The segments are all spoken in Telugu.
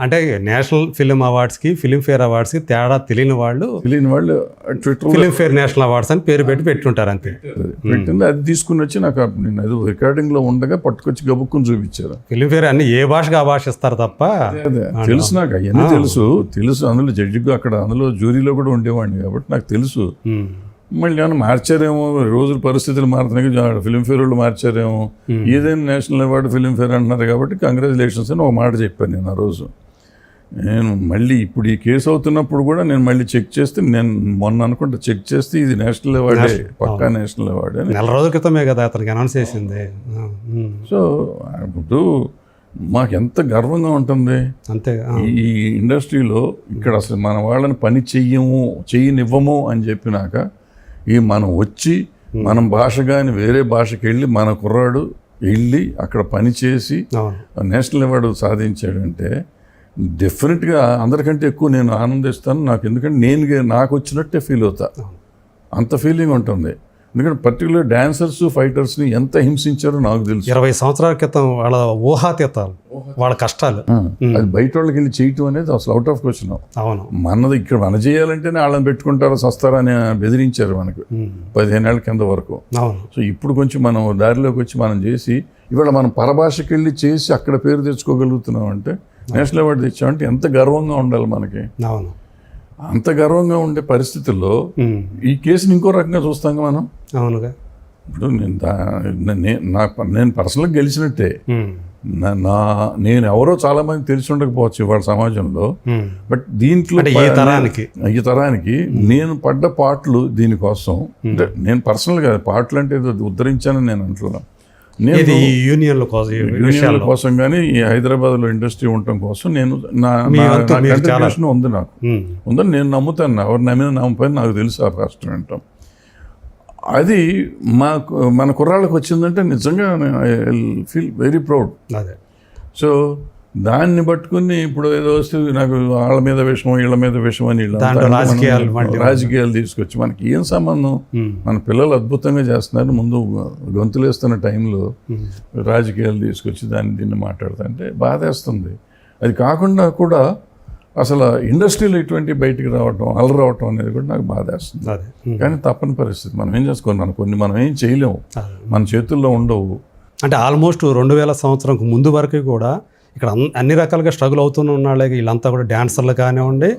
అంటే నేషనల్ ఫిలిం అవార్డ్స్కి ఫిలింఫేర్ అవార్డ్స్కి తేడా తెలియని వాళ్ళు తెలియని వాళ్ళు ట్విట్టర్ ఫిలింఫేర్ నేషనల్ అవార్డ్స్ అని పేరు పెట్టి పెట్టుంటారు అంతే. పెట్టింది. అది తీసుకుని వచ్చి నాకు నేను అది రికార్డింగ్లో ఉండగా పట్టుకొచ్చి గబుక్కుని చూపించారు. ఫిలింఫేర్ అన్ని ఏ భాషకు ఆ భాష ఇస్తారు తప్ప తెలుసు నాకు అవన్నీ తెలుసు. తెలుసు. అందులో జడ్జిగా అక్కడ అందులో జ్యూరీలో కూడా ఉండేవాడిని కాబట్టి నాకు తెలుసు. మళ్ళీ ఏమైనా మార్చారేమో రోజుల పరిస్థితులు మారుతున్నాయి. ఫిలింఫేర్ వాళ్ళు మార్చారేమో. ఏదైనా నేషనల్ అవార్డు ఫిలింఫేర్ అంటున్నారు కాబట్టి కంగ్రాచులేషన్స్ అని ఒక మాట చెప్పాను నేను ఆ రోజు. నేను మళ్ళీ ఇప్పుడు ఈ కేసు అవుతున్నప్పుడు కూడా నేను మళ్ళీ చెక్ చేస్తే నేను మొన్న అనుకుంటా చెక్ చేస్తే ఇది నేషనల్ అవార్డే పక్కా నేషనల్ అవార్డే నెల రోజుల క్రితమే కదా అతనికి అనౌన్స్ చేసింది. సో ఇప్పుడు మాకు ఎంత గర్వంగా ఉంటుంది. అంతే ఈ ఇండస్ట్రీలో ఇక్కడ అసలు మన వాళ్ళని పని చెయ్యము చెయ్యనివ్వము అని చెప్పినాక ఈ మనం వచ్చి మనం భాష కానీ వేరే భాషకి వెళ్ళి మన కుర్రాడు వెళ్ళి అక్కడ పని చేసి అవును. నేషనల్ అవార్డు సాధించాడంటే డెఫినెట్గా అందరికంటే ఎక్కువ నేను ఆనందిస్తాను. నాకు ఎందుకంటే నేను నాకు వచ్చినట్టే ఫీల్ అవుతా. అంత ఫీలింగ్ ఉంటుంది. ఎందుకంటే పర్టికులర్ డాన్సర్స్ ఫైటర్స్ని ఎంత హింసించారో నాకు తెలుసు. ఇరవై సంవత్సరాల క్రితం వాళ్ళ ఊహాతీతాలు వాళ్ళ కష్టాలు. అది బయట వాళ్ళకి వెళ్ళి చేయటం అనేది అసలు అవుట్ ఆఫ్ క్వశ్చన్ అవును. మనది ఇక్కడ మన చేయాలంటేనే వాళ్ళని పెట్టుకుంటారో సస్తారని బెదిరించారు మనకు ఉమ్, పదిహేనేళ్ళ కింద వరకు. సో ఇప్పుడు కొంచెం మనం దారిలోకి వచ్చి మనం చేసి ఇవాళ మనం పరభాషకి వెళ్ళి చేసి అక్కడ పేరు తెచ్చుకోగలుగుతున్నాం అంటే నేషనల్ అవార్డు తెచ్చామంటే ఎంత గర్వంగా ఉండాలి మనకి. అవును. అంత గర్వంగా ఉండే పరిస్థితుల్లో ఈ కేసుని ఇంకో రకంగా చూస్తాం మనం. అవునుగా. ఇప్పుడు నేను నే- నేను పర్సనల్గా గెలిచినట్టే. నా- నేను ఎవరో చాలా మంది తెలిసి ఉండకపోవచ్చు ఇవాళ సమాజంలో. బట్ దీంట్లో ఈ తరానికి. ఈ తరానికి నేను పడ్డ పాటలు దీనికోసం. నేను పర్సనల్గా పాటలు అంటే ఉద్ధరించానని నేను అంటున్నాను. నేను యూనియన్ల కోసం యూనియన్ల కోసం కానీ ఈ హైదరాబాద్లో ఇండస్ట్రీ ఉండటం కోసం నేను నా మీ ఉంది నాకు. ఉందని నేను నమ్ముతాను. ఎవరు నమ్మిన నమ్మపోయిన నాకు తెలుసు ఆ కష్టం ఏంటో. అది మాకు మన కుర్రాళ్ళకి వచ్చిందంటే నిజంగా ఫీల్ వెరీ ప్రౌడ్ అదే. సో దాన్ని పట్టుకుని ఇప్పుడు ఏదో వస్తే నాకు వాళ్ళ మీద విషయం వీళ్ళ మీద విషయం అని మనం రాజకీయాలు రాజకీయాలు తీసుకొచ్చి మనకి ఏం సంబంధం మన పిల్లలు అద్భుతంగా చేస్తున్నారు. ముందు గొంతులేస్తున్న టైంలో రాజకీయాలు తీసుకొచ్చి దాన్ని దీన్ని మాట్లాడుతుంటే బాధేస్తుంది. అది కాకుండా కూడా అసలు ఇండస్ట్రీలో ఇటువంటి బయటికి రావటం అలరి రావటం అనేది కూడా నాకు బాధేస్తుంది. కానీ తప్పని పరిస్థితి. మనం ఏం చేసుకోవాలి? కొన్ని మనం ఏం చేయలేము. మన చేతుల్లో ఉండవు. అంటే ఆల్మోస్ట్ రెండు వేల సంవత్సరంకు ముందు వరకు కూడా ఇక్కడ అన్- అన్ని రకాలుగా స్ట్రగుల్ అవుతూనే ఉన్నాళ్ళే. వీళ్ళంతా కూడా డాన్సర్లు కానివ్వండి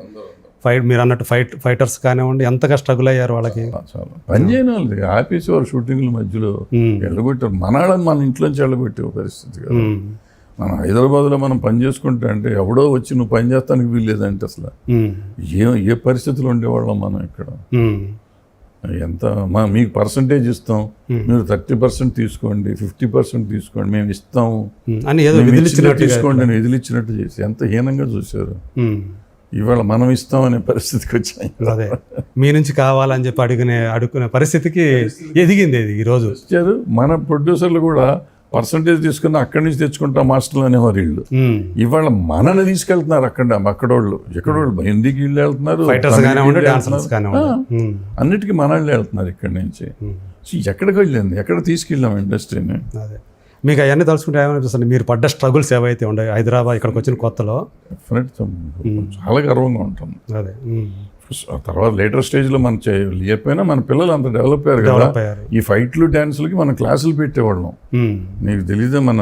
ఫైట్ మీరు అన్నట్టు ఫైట్ ఫైటర్స్ కానివ్వండి ఎంతగా స్ట్రగుల్ అయ్యారు వాళ్ళకి? చాలా పని చేయని వాళ్ళు ఆపేసి వారు షూటింగ్ల మధ్యలో వెళ్ళగొట్టారు మనాళ్ళని మన ఇంట్లోంచి వెళ్ళగొట్టే పరిస్థితి కదా. మనం హైదరాబాద్లో మనం పని చేసుకుంటే అంటే ఎవడో వచ్చి నువ్వు పని చేస్తానికి వీల్లేదంటే అసలు. ఏ ఏ పరిస్థితులు ఉండేవాళ్ళం మనం ఇక్కడ? ఎంత మా మీకు పర్సంటేజ్ ఇస్తాం. మీరు థర్టీ పర్సెంట్ తీసుకోండి ఫిఫ్టీ పర్సెంట్ తీసుకోండి మేము అని ఏదో తీసుకోండి అని విధులిచ్చినట్టు చేసి ఎంత హీనంగా చూశారు. ఇవాళ మనం ఇస్తామనే పరిస్థితికి వచ్చాయి అదే. మీ నుంచి కావాలని చెప్పి అడిగిన అడుగునే పరిస్థితికి ఎదిగింది ఇది ఈరోజు. మన ప్రొడ్యూసర్లు కూడా పర్సంటేజ్ తీసుకుని అక్కడి నుంచి తెచ్చుకుంటాం మాస్టర్లు అనేవారు వీళ్ళు. ఇవాళ మనని తీసుకెళ్తున్నారు అక్కడ అక్కడోళ్ళు. ఎక్కడోళ్ళు? హిందీకి వీళ్ళు వెళ్తున్నారు వీళ్ళు అన్నిటికీ మనల్ని వెళ్తున్నారు ఇక్కడి నుంచి. సో ఎక్కడికి వెళ్ళింది? ఎక్కడ తీసుకెళ్ళాం ఇండస్ట్రీని? మీకు అవన్నీ తలుచుకుంటే ఏమనిపిస్తుంది? మీరు పడ్డ స్ట్రగుల్స్ ఏవైతే ఉండే హైదరాబాద్ ఇక్కడికి వచ్చిన కొత్తలో? చాలా గర్వంగా ఉంటుంది. అదే. తర్వాత లేటర్ స్టేజ్లో మనం చేయకపోయినా మన పిల్లలు అంత డెవలప్ అయ్యారు కదా. ఈ ఫైట్లు డ్యాన్సులకి మనం క్లాసులు పెట్టేవాళ్ళం. ఉమ్, నీకు తెలీదే మన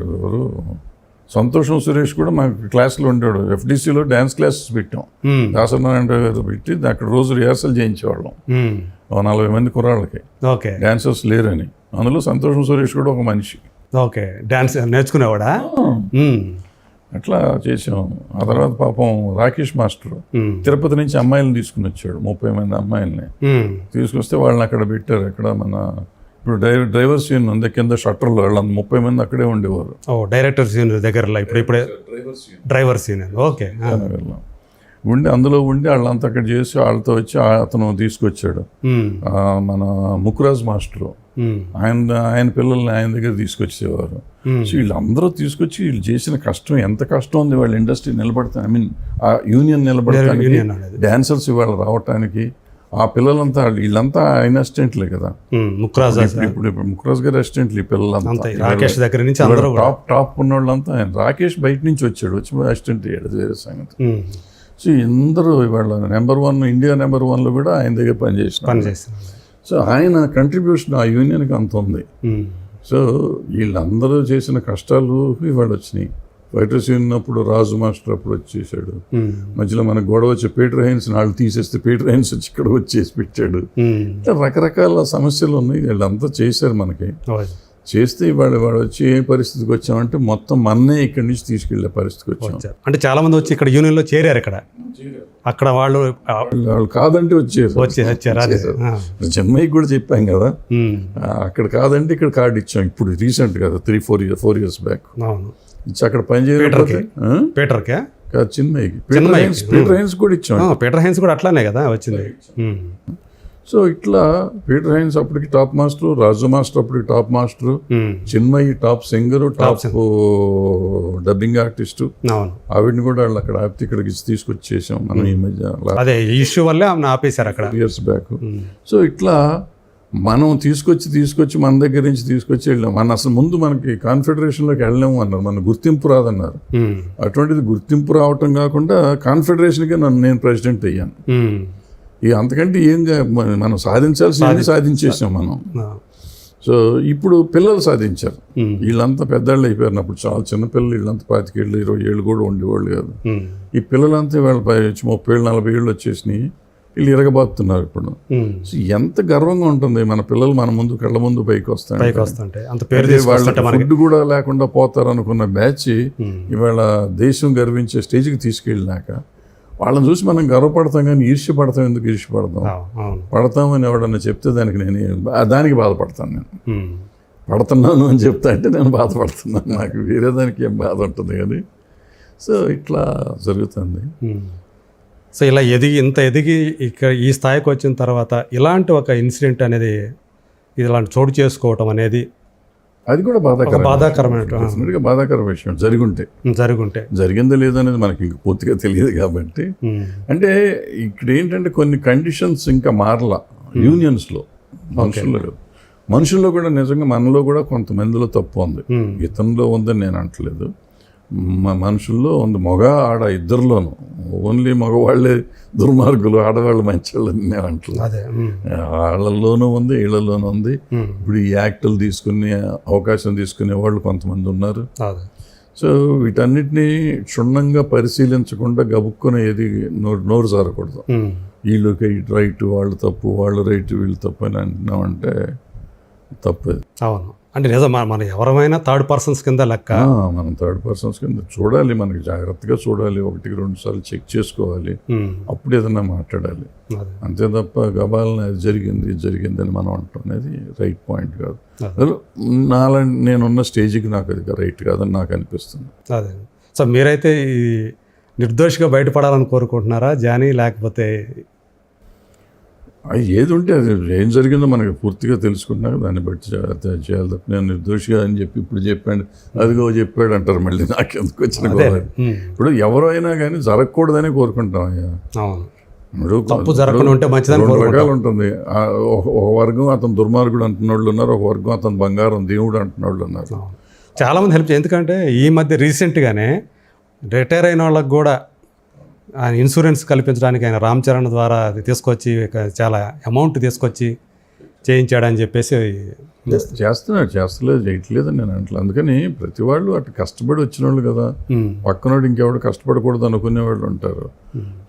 ఎవరు? సంతోషం సురేష్ కూడా మాకు క్లాసులో ఉంటాడు ఎఫ్డీసీలో డ్యాన్స్ క్లాసెస్ పెట్టాం. ఉమ్, దాసనారాయణ గారు పెట్టి అక్కడ రోజు రిహార్సల్ చేయించేవాళ్ళం. ఓ నలభై మంది కుర్రాళ్ళకి. ఓకే. డాన్సర్స్ లేరని. అందులో సంతోషం సురేష్ కూడా ఒక మనిషి. ఓకే. డాన్స్ నేర్చుకునేవాడా? అట్లా చేసాం. ఆ తర్వాత పాపం రాకేష్ మాస్టర్ తిరుపతి నుంచి అమ్మాయిలను తీసుకుని వచ్చాడు ముప్పై మంది అమ్మాయిల్ని. తీసుకొస్తే వాళ్ళని అక్కడ పెట్టారు అక్కడ మన ఇప్పుడు డ్రైవర్ డ్రైవర్ సీన్ ఉంది కింద షట్టర్లో వాళ్ళు ముప్పై మంది అక్కడే ఉండేవారు. ఓ డైరెక్టర్ సీన్ దగ్గరలో ఇప్పుడు ఇప్పుడే డ్రైవర్ సీన్ ఓకే. ఉండి అందులో ఉండి వాళ్ళంతా అక్కడ చేసి వాళ్ళతో వచ్చి ఆ- అతను తీసుకొచ్చాడు. మన ముకురాజ్ మాస్టరు. ఆయన ఆయన పిల్లల్ని ఆయన దగ్గర తీసుకొచ్చేవారు. సో వీళ్ళందరూ తీసుకొచ్చి వీళ్ళు చేసిన కష్టం ఎంత కష్టం ఉంది వాళ్ళ ఇండస్ట్రీ నిలబడతాను ఐ మీన్ ఆ యూనియన్ నిలబడటానికి డాన్సర్స్ ఇవాళ రావటానికి ఆ పిల్లలంతా వీళ్ళంతా ఆయన అసిస్టెంట్లే కదా. ముక్రాజ్ ఇప్పుడు ఇప్పుడు ముఖరాజ్ గారి అసిస్టెంట్లు ఈ పిల్లలంతా. రాకేష్ దగ్గర నుంచి అందరూ టాప్ టాప్ ఉన్న వాళ్ళంతా ఆయన. రాకేష్ బయట నుంచి వచ్చాడు వచ్చి అసిస్టెంట్ అయ్యాడు. వేరే సంగతి. సో అందరూ ఇవాళ నెంబర్ వన్ ఇండియా నెంబర్ వన్లో కూడా ఆయన దగ్గర పనిచేసిన పని చేస్తున్నాను సో ఆయన కంట్రిబ్యూషన్ ఆ యూనియన్కి అంత ఉంది. ఉమ్, సో వీళ్ళందరూ చేసిన కష్టాలు ఇవాళ వచ్చినాయి. ఫైటర్స్ ఉన్నప్పుడు రాజు మాస్టర్ అప్పుడు వచ్చేసాడు. ఉమ్, మధ్యలో మనకు గొడవ వచ్చి పీటర్ హైన్స్ వాళ్ళు తీసేస్తే పీటర్ హైన్స్ వచ్చి ఇక్కడ వచ్చేసి పెట్టాడు. ఇట్లా రకరకాల సమస్యలు ఉన్నాయి. వీళ్ళంతా చేశారు మనకి. చేస్తే ఇవాళ వాడు వచ్చి ఏ పరిస్థితికి వచ్చామంటే మొత్తం మన్నే ఇక్కడి నుంచి తీసుకెళ్ళే పరిస్థితికి వచ్చాం. వచ్చారు. అంటే చాలా మంది వచ్చి ఇక్కడ యూనియన్లో చేరారు ఇక్కడ. అక్కడ వాళ్ళు వాళ్ళు కాదంటే వచ్చారు ఆ, చెన్నైకి కూడా చెప్పాం కదా. అక్కడ కాదంటే ఇక్కడ కార్డు ఇచ్చాం. ఇప్పుడు రీసెంట్ కదా three four year four years back. ఇచ్చి అక్కడ పని చేయకపోతే? పీటర్కే చిన్మయ్యకి. పీటర్. హైన్స్ పీటర్ హైన్స్ కూడా ఇచ్చాం. పీటర్ హైన్స్ కూడా అట్లానే కదా వచ్చింది. సో ఇట్లా పీటర్ హైన్స్ అప్పటికి టాప్ మాస్టర్ రాజు మాస్టర్ అప్పటికి top master Chinmayi top singer top dubbing artist. ఆవిడని కూడా వాళ్ళు అక్కడ ఆపితే ఇక్కడికి తీసుకొచ్చేసాం మనం ఈ మధ్య. అదే ఇష్యూ వల్లే ఆమెను ఆపేశారు అక్కడ. Years back. సో ఇట్లా మనం తీసుకొచ్చి తీసుకొచ్చి మన దగ్గర నుంచి తీసుకొచ్చి వెళ్ళాం. మన అసలు ముందు మనకి కాన్ఫెడరేషన్లోకి వెళ్ళాము అన్నారు. మన గుర్తింపు రాదన్నారు. అటువంటిది గుర్తింపు రావటం కాకుండా కాన్ఫెడరేషన్కే నన్ను నేను ప్రెసిడెంట్ అయ్యాను. ఇక అంతకంటే ఏం మన- సాధించాల్సింది సాధించేసాం మనం. సో ఇప్పుడు పిల్లలు సాధించారు. వీళ్ళంతా పెద్దవాళ్ళు అయిపోయారు. అప్పుడు చాలా చిన్నపిల్లలు వీళ్ళంతా పాతికేళ్ళు ఇరవై ఏళ్ళు కూడా ఉండేవాళ్ళు కాదు. ఈ పిల్లలంతా వాళ్ళ ముప్పై ఏళ్ళు నలభై ఏళ్ళు వచ్చేసినాయి. వీళ్ళు ఇరగబాతున్నారు ఇప్పుడు. సో ఎంత గర్వంగా ఉంటుంది. మన పిల్లలు మన ముందు కళ్ళ ముందు పైకి వస్తాయి మనకి. ఫుడ్ కూడా లేకుండా పోతారు అనుకున్న బ్యాచ్ ఇవాళ దేశం గర్వించే స్టేజ్కి తీసుకెళ్ళినాక వాళ్ళని చూసి మనం గర్వపడతాం కానీ ఈర్ష్యపడతాం ఎందుకు ఈర్ష్యపడతాం? పడతామని ఎవడన్నా చెప్తే దానికి నేను దానికి బాధపడతాను నేను. పడుతున్నాను అని చెప్తా అంటే నేను బాధపడుతున్నాను నాకు. వేరే దానికి ఏం బాధ ఉంటుంది కానీ. సో ఇట్లా జరుగుతుంది. సో ఇలా ఎదిగి ఇంత ఎదిగి ఇక్కడ ఈ స్థాయికి వచ్చిన తర్వాత ఇలాంటి ఒక ఇన్సిడెంట్ అనేది ఇలాంటి చోటు చేసుకోవటం అనేది అది కూడా బాధాకరం బాధాకరమైన బాధాకర విషయం. జరుగుంటే. జరుగుంటే. జరిగిందో లేదో అనేది మనకి ఇంక పూర్తిగా తెలియదు కాబట్టి. అంటే ఇక్కడ ఏంటంటే కొన్ని కండిషన్స్ ఇంకా మారల. యూనియన్స్లో మనుషుల్లో మనుషుల్లో కూడా నిజంగా మనలో కూడా కొంతమందిలో తప్పు ఉంది. ఇతనిలో ఉందని నేను అంటలేదు. మనుషుల్లో ఉంది. మగ ఆడ ఇద్దరిలోనూ. ఓన్లీ మగవాళ్ళే దుర్మార్గులు ఆడవాళ్ళు మంచివాళ్ళు నేను అదే ఉమ్, వాళ్ళలోనూ ఉంది వీళ్ళలోనూ ఉంది. ఇప్పుడు ఈ యాక్టులు తీసుకునే అవకాశం తీసుకునే వాళ్ళు కొంతమంది ఉన్నారు. సో వీటన్నిటినీ క్షుణ్ణంగా పరిశీలించకుండా గబుక్కున ఏది నోరు నోరు జారకూడదు. ఉమ్, వీళ్ళకి రైట్ వాళ్ళు తప్పు వాళ్ళు రైట్ వీళ్ళు తప్పు అని అంటున్నామంటే తప్పేది. అవును. అంటే నిజం మన- మన ఎవరమైనా థర్డ్ పర్సన్స్ కింద లెక్క? మనం థర్డ్ పర్సన్స్ కింద చూడాలి మనకి జాగ్రత్తగా చూడాలి ఒకటికి రెండు సార్లు చెక్ చేసుకోవాలి అప్పుడు ఏదైనా మాట్లాడాలి. అంతే తప్ప గబాలని అది జరిగింది ఇది జరిగింది అని మనం అంటాం. అనేది రైట్ పాయింట్ కాదు. నాలా నేనున్న స్టేజ్కి నాకు అది రైట్ కాదని నాకు అనిపిస్తుంది. అదే. సో మీరైతే ఈ నిర్దోషిగా బయటపడాలని కోరుకుంటున్నారా? జానీ లేకపోతే ఏది ఉంటే అది ఏం జరిగిందో మనకి పూర్తిగా తెలుసుకున్నాక దాన్ని బట్టి చేయాలి తప్ప నేను నిర్దోషిగా అని చెప్పి ఇప్పుడు చెప్పాడు. అదిగో చెప్పాడు అంటారు మళ్ళీ నాకెందుకు వచ్చిన అదే. గొడవ ఉమ్, ఇప్పుడు ఎవరు అయినా కానీ జరగకూడదని కోరుకుంటాం అయ్యా. ఇప్పుడు తప్పు జరగకుండా ఉంటే మంచిదని రకాలు ఉంటుంది. ఒక వర్గం అతను దుర్మార్గుడు అంటున్న వాళ్ళు ఉన్నారు ఒక వర్గం అతను బంగారం దేవుడు అంటున్న వాళ్ళు ఉన్నారు. చాలామంది హెల్ప్ ఎందుకంటే ఈ మధ్య రీసెంట్గానే రిటైర్ అయిన వాళ్ళకి కూడా ఆయన ఇన్సూరెన్స్ కల్పించడానికి ఆయన రామ్ చరణ్ ద్వారా తీసుకొచ్చి చాలా అమౌంట్ తీసుకొచ్చి చేయించాడని చెప్పేసి చేస్తున్నాడు చేస్తలేదు చేయట్లేదు నేను అంటలే. అందుకని ప్రతి వాళ్ళు అటు కష్టపడి వచ్చిన వాళ్ళు కదా పక్కనోడు ఇంకెవడు కష్టపడకూడదు అనుకునే వాళ్ళు ఉంటారు.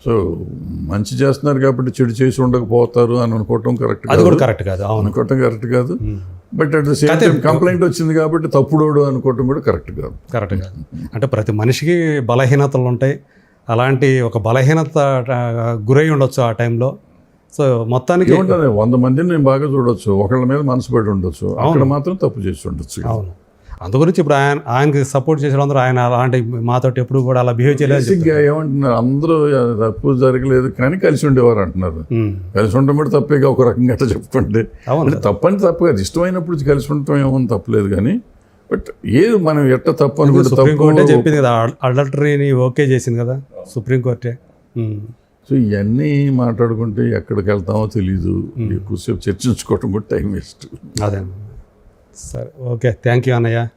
సో మంచి చేస్తున్నారు కాబట్టి చెడు చేసి ఉండకపోతారు అని అనుకోవటం కరెక్ట్ అది కూడా కరెక్ట్ కాదు అనుకోవటం కరెక్ట్ కాదు. But at the same time complaint వచ్చింది కాబట్టి తప్పుడోడు అనుకోవటం కూడా కరెక్ట్ కాదు. కరెక్ట్ కాదు. అంటే ప్రతి మనిషికి బలహీనతలు ఉంటాయి. అలాంటి ఒక బలహీనత గురై ఉండొచ్చు ఆ టైంలో. సో మొత్తానికి ఏముంటుంది? వంద మందిని నేను బాగా చూడొచ్చు ఒకళ్ళ మీద మనసు పెట్టి ఉండొచ్చు అక్కడ మాత్రం తప్పు చేసి ఉండొచ్చు అవును. అందు గురించి ఇప్పుడు ఆయన ఆయనకి సపోర్ట్ చేసిన అందరూ ఆయన అలాంటి మాతోటి ఎప్పుడు కూడా అలా బిహేవ్ చేయలేదు ఏమంటున్నారు? అందరూ తప్పు జరగలేదు కానీ కలిసి ఉండేవారు అంటున్నారు. కలిసి ఉండడం కూడా తప్పేగా ఒక రకంగా అట్లా చెప్పుకుంటే. అవును. తప్పని తప్పు కాదు. ఇష్టమైనప్పుడు కలిసి ఉండటం ఏమో తప్పలేదు కానీ బట్ ఏది మనం ఎట్ట తప్పు అనుకుంటే సుప్రీంకోర్టే చెప్పింది కదా అడల్టరీని ఓకే చేసింది కదా సుప్రీంకోర్టే సో ఇవన్నీ మాట్లాడుకుంటే ఎక్కడికి వెళ్తామో తెలీదు. ఎక్కువసేపు చర్చించుకోవటం కూడా టైం వేస్ట్. అదే. సరే ఓకే. థ్యాంక్ యూ అన్నయ్య.